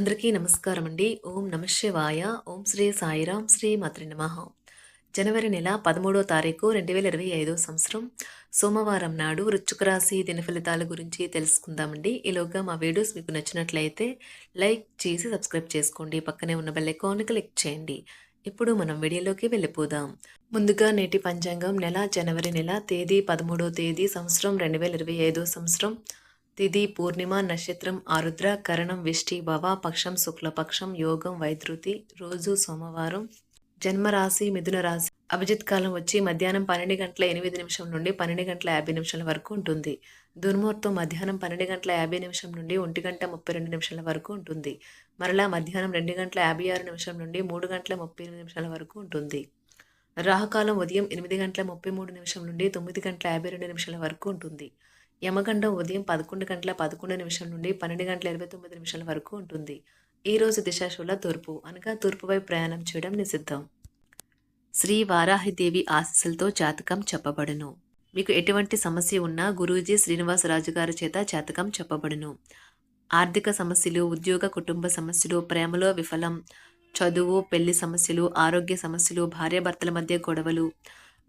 అందరికీ నమస్కారం అండి. ఓం నమ శివాయ. ఓం శ్రీ సాయిరాం శ్రీ మాతృ నమ. జనవరి నెల పదమూడో తారీఖు రెండు వేల ఇరవై ఐదో సంవత్సరం. సోమవారం నాడు వృచ్చుక రాశి దిన ఫలితాల గురించి తెలుసుకుందామండి. ఈలోగా మా వీడియోస్ మీకు నచ్చినట్లయితే లైక్ చేసి సబ్స్క్రైబ్ చేసుకోండి. పక్కనే ఉన్న బెల్ ఐకాన్ క్లిక్ చేయండి. ఇప్పుడు మనం వీడియోలోకి వెళ్ళిపోదాం. ముందుగా నేటి పంచాంగం. నెల జనవరి నెల తేదీ పదమూడో తేదీ సంవత్సరం రెండు వేల ఇరవై ఐదో సంవత్సరం. తిథి పూర్ణిమ నక్షత్రం ఆరుద్ర కరణం విష్టి భవ పక్షం శుక్లపక్షం యోగం వైద్రుతి రోజు సోమవారం జన్మరాశి మిథున రాశి. అభిజిత్ కాలం వచ్చి మధ్యాహ్నం పన్నెండు గంటల ఎనిమిది నిమిషం నుండి పన్నెండు గంటల యాభై నిమిషాల వరకు ఉంటుంది. దుర్ముహూర్తం మధ్యాహ్నం పన్నెండు గంటల యాభై నిమిషం నుండి ఒంటి గంట ముప్పై రెండు నిమిషాల వరకు ఉంటుంది. మరలా మధ్యాహ్నం రెండు గంటల యాభై ఆరు నిమిషం నుండి మూడు గంటల ముప్పై ఎనిమిది నిమిషాల వరకు ఉంటుంది. రాహుకాలం ఉదయం ఎనిమిది గంటల ముప్పై మూడు నిమిషం నుండి తొమ్మిది గంటల యాభై రెండు నిమిషాల వరకు ఉంటుంది. యమగండం ఉదయం పదకొండు గంటల పదకొండు నిమిషం నుండి పన్నెండు గంటల ఇరవై తొమ్మిది నిమిషాల వరకు ఉంటుంది. ఈ రోజు దిశాశూల తూర్పు అనగా తూర్పు వైపు ప్రయాణం చేయడం నిషిద్ధం. శ్రీ వారాహిదేవి ఆశీస్సులతో జాతకం చెప్పబడును. మీకు ఎటువంటి సమస్య ఉన్నా గురూజీ శ్రీనివాసరాజు గారి చేత జాతకం చెప్పబడును. ఆర్థిక సమస్యలు ఉద్యోగ కుటుంబ సమస్యలు ప్రేమలో విఫలం చదువు పెళ్ళి సమస్యలు ఆరోగ్య సమస్యలు భార్యాభర్తల మధ్య గొడవలు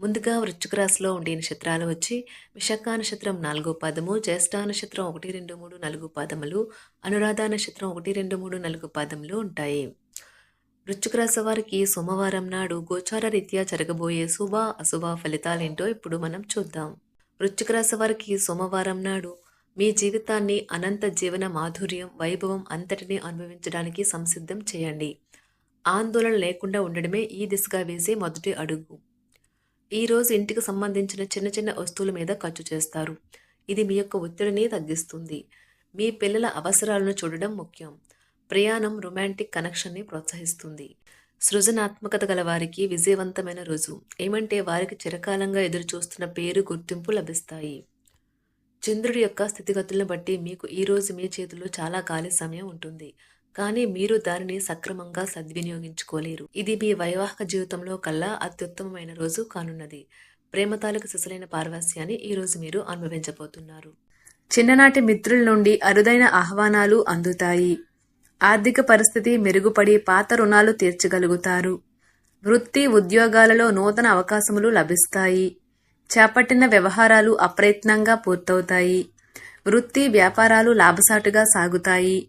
ముందుగా వృశ్చిక రాశిలో ఉండే నక్షత్రాలు వచ్చి విశాఖ నక్షత్రం నాలుగో పదము జ్యేష్ఠ నక్షత్రం ఒకటి రెండు మూడు నాలుగు పదములు అనురాధ నక్షత్రం ఒకటి రెండు మూడు నాలుగు పదములు ఉంటాయి. వృశ్చిక రాశి వారికి సోమవారం నాడు గోచార రీత్యా జరగబోయే శుభ అశుభ ఫలితాలేంటో ఇప్పుడు మనం చూద్దాం. వృశ్చిక రాశి వారికి సోమవారం నాడు మీ జీవితాన్ని అనంత జీవన మాధుర్యం వైభవం అంతటిని అనుభవించడానికి సంసిద్ధం చేయండి. ఆందోళన లేకుండా ఉండడమే ఈ దిశగా వేసే మొదటి అడుగు. ఈరోజు ఇంటికి సంబంధించిన చిన్న చిన్న వస్తువుల మీద ఖర్చు చేస్తారు. ఇది మీ యొక్క ఒత్తిడిని తగ్గిస్తుంది. మీ పిల్లల అవసరాలను చూడడం ముఖ్యం. ప్రయాణం రొమాంటిక్ కనెక్షన్ని ప్రోత్సహిస్తుంది. సృజనాత్మకత గల వారికి విజయవంతమైన రోజు. ఏమంటే వారికి చిరకాలంగా ఎదురుచూస్తున్న పేరు గుర్తింపు లభిస్తాయి. చంద్రుడి యొక్క స్థితిగతులను బట్టి మీకు ఈరోజు మీ చేతిలో చాలా ఖాళీ సమయం ఉంటుంది. కానీ మీరు దానిని సక్రమంగా సద్వినియోగించుకోలేరు. ఇది మీ వైవాహిక జీవితంలో కల్లా అత్యుత్తమమైన రోజు కానున్నది. ప్రేమ తాలూకు సిసలైన పార్వాస్యాన్ని ఈ రోజు మీరు అనుభవించబోతున్నారు. చిన్ననాటి మిత్రుల నుండి అరుదైన ఆహ్వానాలు అందుతాయి. ఆర్థిక పరిస్థితి మెరుగుపడి పాత రుణాలు తీర్చగలుగుతారు. వృత్తి ఉద్యోగాలలో నూతన అవకాశములు లభిస్తాయి. చేపట్టిన వ్యవహారాలు అప్రయత్నంగా పూర్తవుతాయి. వృత్తి వ్యాపారాలు లాభసాటుగా సాగుతాయి.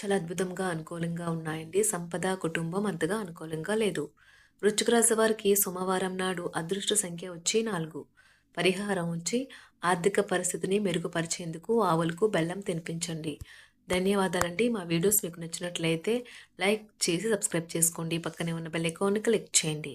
చాలా అద్భుతంగా అనుకూలంగా ఉన్నాయండి. సంపద కుటుంబం అంతగా అనుకూలంగా లేదు. వృశ్చిక రాశి వారికి సోమవారం నాడు అదృష్ట సంఖ్య వచ్చి నాలుగు. పరిహారం వచ్చి ఆర్థిక పరిస్థితిని మెరుగుపరిచేందుకు ఆవులకు బెల్లం తినిపించండి. ధన్యవాదాలండి. మా వీడియోస్ మీకు నచ్చినట్లయితే లైక్ చేసి సబ్స్క్రైబ్ చేసుకోండి. పక్కనే ఉన్న బెల్ ఐకాన్ని క్లిక్ చేయండి.